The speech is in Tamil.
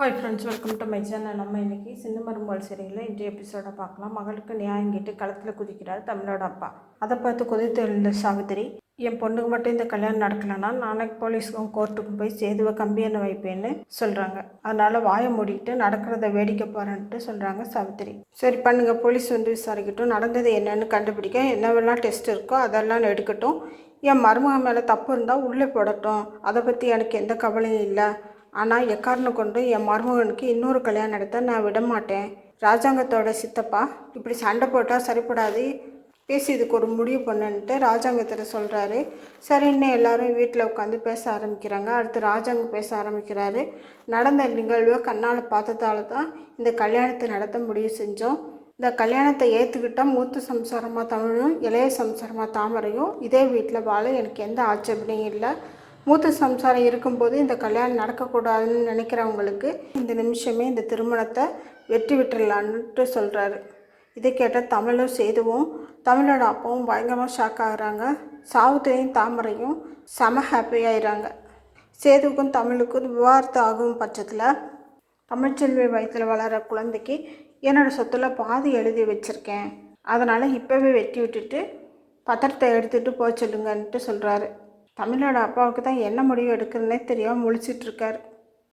Hi friends welcome to my channel நம்ம இன்னைக்கு சின்னமரும்பால் சிறையில் இன்றைய எபிசோடை பார்க்கலாம். மகளுக்கு நியாயம் கேட்டு களத்தில் குதிக்கிறார் தமிழோட அப்பா. அதை பார்த்து குதித்து எழுந்த சாவித்திரி என் பொண்ணுக்கு மட்டும் இந்த கல்யாணம் நடக்கலைன்னா நானே போலீஸுக்கும் கோர்ட்டுக்கும் போய் சேதுவை கம்பியான வைப்பேன்னு சொல்கிறாங்க அதனால் வாயை மூடிக்கிட்டு நடக்கிறத வேடிக்கை போகிறேன்ட்டு சொல்கிறாங்க சாவித்திரி. சரி பண்ணுங்கள் போலீஸ் வந்து விசாரிக்கட்டும். நடந்தது என்னென்னு கண்டுபிடிக்க என்னவெல்லாம் டெஸ்ட் இருக்கோ அதெல்லாம் எடுக்கட்டும். என் மருமகன் மேலே தப்பு இருந்தால் உள்ளே போடட்டும். அதை பற்றி எனக்கு எந்த கவலையும் இல்லை. ஆனால் எக்காரணம் கொண்டு என் மருமகனுக்கு இன்னொரு கல்யாணம் நடத்த நான் விட மாட்டேன் ராஜாங்கத்தோட சித்தப்பா இப்படி சண்டை போட்டால் சரிப்படாது. பேசி இதுக்கு ஒரு முடிவு பண்ணுன்ட்டு ராஜாங்கத்தில் சொல்கிறாரு சரின்னு எல்லாரும் வீட்டில் உட்காந்து பேச ஆரம்பிக்கிறாங்க. அடுத்து ராஜாங்கம் பேச ஆரம்பிக்கிறாரு. நடந்த நிகழ்வை கண்ணால் பார்த்ததால தான் இந்த கல்யாணத்தை நடத்த முடிவு செஞ்சோம். இந்த கல்யாணத்தை ஏற்றுக்கிட்டால் மூத்த சம்சாரமாக தமிழும் இளைய சம்சாரமாக தாமரையும் இதே வீட்டில் வாழ எனக்கு எந்த ஆட்சேபனையும் இல்லை. மூத்த சம்சாரம் இருக்கும்போது இந்த கல்யாணம் நடக்கக்கூடாதுன்னு நினைக்கிறவங்களுக்கு இந்த நிமிஷமே இந்த திருமணத்தை வெற்றி விட்டுடலான்ட்டு சொல்கிறாரு இதை கேட்டால் தமிழும் சேதுவும் தமிழோட அப்பாவும் பயங்கரமாக ஷாக் ஆகுறாங்க. சாவுத்தையும் தாமரையும் செம ஹாப்பி ஆயிடுறாங்க சேதுவுக்கும் தமிழுக்கும் விவாகரத்து ஆகும் பட்சத்தில் தமிழ்ச்செல்வி வயிற்றில் வளர குழந்தைக்கு என்னோடய சொத்துல பாதி எழுதி வச்சுருக்கேன். அதனால் இப்போவே வெட்டி விட்டுட்டு பத்திரத்தை எடுத்துகிட்டு போக சொல்லுங்கன்ட்டு சொல்கிறாரு தமிழோட அப்பாவுக்கு தான் என்ன முடிவு எடுக்கிறதுனே தெரியாமல் முழிச்சிட்ருக்கார்